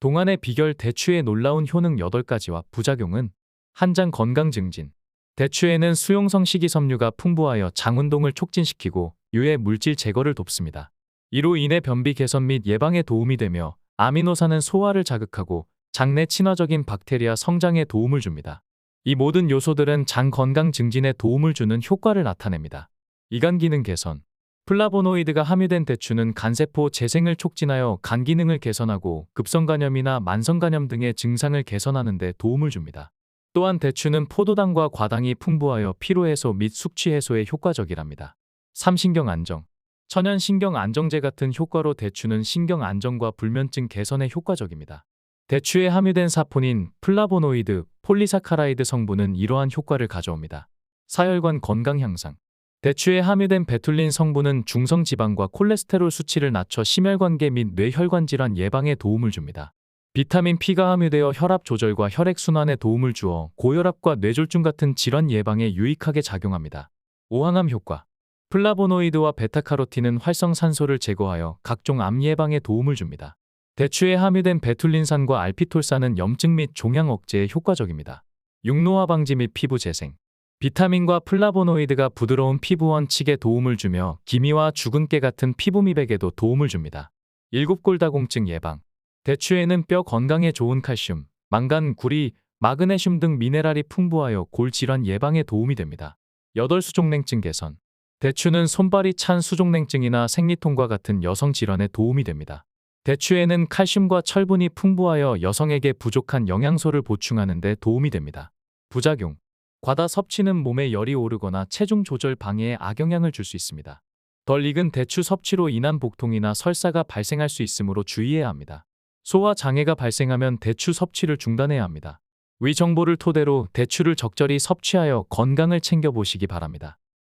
동안의 비결 대추의 놀라운 효능 8가지와 부작용은 한장 건강 증진. 대추에는 수용성 식이섬유가 풍부하여 장 운동을 촉진시키고 유해 물질 제거를 돕습니다. 이로 인해 변비 개선 및 예방에 도움이 되며 아미노산은 소화를 자극하고 장내 친화적인 박테리아 성장에 도움을 줍니다. 이 모든 요소들은 장 건강 증진에 도움을 주는 효과를 나타냅니다. 이간 기능 개선. 플라보노이드가 함유된 대추는 간세포 재생을 촉진하여 간 기능을 개선하고 급성간염이나 만성간염 등의 증상을 개선하는 데 도움을 줍니다. 또한 대추는 포도당과 과당이 풍부하여 피로해소 및 숙취 해소에 효과적이랍니다. 3신경 안정. 천연 신경 안정제 같은 효과로 대추는 신경 안정과 불면증 개선에 효과적입니다. 대추에 함유된 사포닌, 플라보노이드, 폴리사카라이드 성분은 이러한 효과를 가져옵니다. 사혈관 건강 향상. 대추에 함유된 베툴린 성분은 중성 지방과 콜레스테롤 수치를 낮춰 심혈관계 및 뇌혈관 질환 예방에 도움을 줍니다. 비타민 P가 함유되어 혈압 조절과 혈액 순환에 도움을 주어 고혈압과 뇌졸중 같은 질환 예방에 유익하게 작용합니다. 오항암 효과. 플라보노이드와 베타카로틴은 활성산소를 제거하여 각종 암 예방에 도움을 줍니다. 대추에 함유된 베툴린산과 알피톨산은 염증 및 종양 억제에 효과적입니다. 육노화 방지 및 피부 재생. 비타민과 플라보노이드가 부드러운 피부 원칙에 도움을 주며 기미와 죽은 깨 같은 피부 미백에도 도움을 줍니다. 일곱골다공증 예방. 대추에는 뼈 건강에 좋은 칼슘, 망간, 구리, 마그네슘 등 미네랄이 풍부하여 골 질환 예방에 도움이 됩니다. 여덟 수족냉증 개선. 대추는 손발이 찬 수족냉증이나 생리통과 같은 여성 질환에 도움이 됩니다. 대추에는 칼슘과 철분이 풍부하여 여성에게 부족한 영양소를 보충하는 데 도움이 됩니다. 부작용. 과다 섭취는 몸에 열이 오르거나 체중 조절 방해에 악영향을 줄 수 있습니다. 덜 익은 대추 섭취로 인한 복통이나 설사가 발생할 수 있으므로 주의해야 합니다. 소화 장애가 발생하면 대추 섭취를 중단해야 합니다. 위 정보를 토대로 대추를 적절히 섭취하여 건강을 챙겨보시기 바랍니다.